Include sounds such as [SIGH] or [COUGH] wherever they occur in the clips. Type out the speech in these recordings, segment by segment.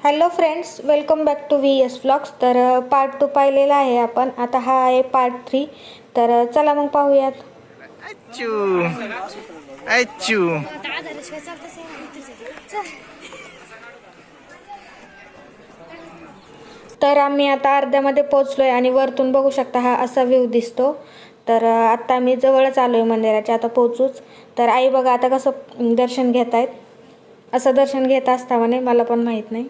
Hello friends welcome back to V S vlogs तर part two पाहिलेला आहे आपण. आता हा आहे पार्ट थ्री तर चला मग पाहूयात. तर आम्ही आता अर्ध्यामध्ये पोचलो आहे आणि वरतून बघू शकता हा असा व्ह्यू दिसतो. तर अ, आता आम्ही जवळच आलो आहे मंदिराच्या. आता पोचूच तर आई बघा आता कसं दर्शन घेत आहेत असं दर्शन घेत असता म्हणे मला पण माहीत नाही.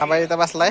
हा बाई इथं बसलाय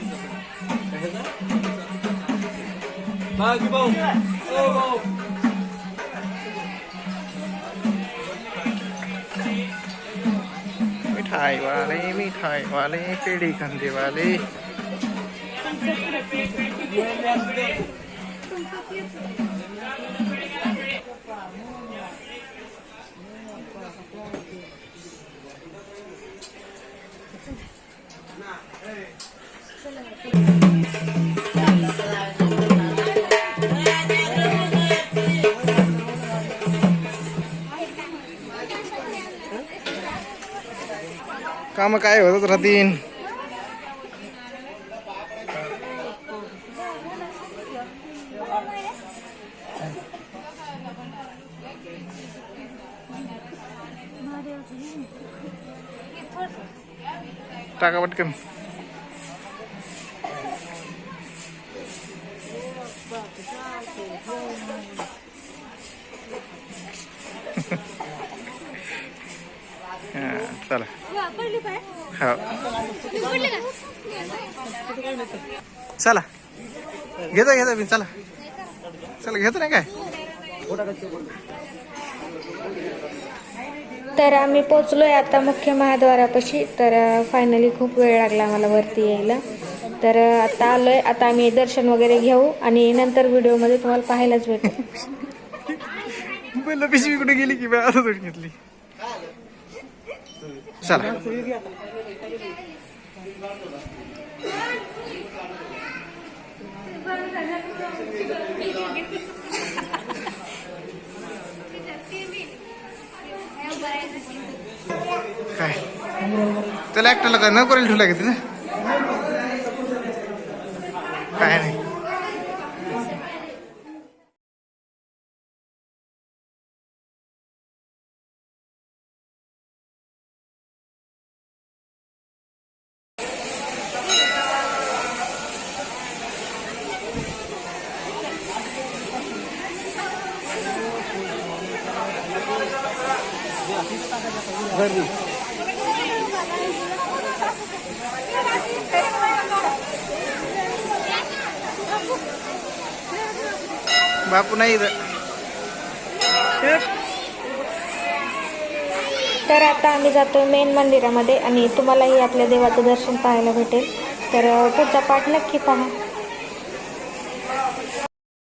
มาพี่บงโอ้โหถ่ายวาเลีมีถ่ายวาเลีฟิลิกันดีวาเลี काम काय होतच राहतील. टाका पटकन. चला. हो. चला. घेता घेता मी चला. चला घेतो नाही काय? तर आम्ही पोचलोय आता मुख्य महाद्वारापाशी. तर फायनली खूप वेळ लागला मला वरती यायला. तर आता आलोय. आता आम्ही दर्शन वगैरे घेऊ आणि नंतर व्हिडिओमध्ये तुम्हाला पाहायलाच भेटेल. [LAUGHS] पिशवी कुठे गेली की आता घेतली. चला. काय? त्याला एकट्याला काय न करेल ठेवला घेते ना काय नाही. बापू नाही तर आता आम्ही जातो मेन मंदिरामध्ये आणि तुम्हालाही आपल्या देवाचं दर्शन पाहायला भेटेल. तर पुढचा पाठ नक्की पहा.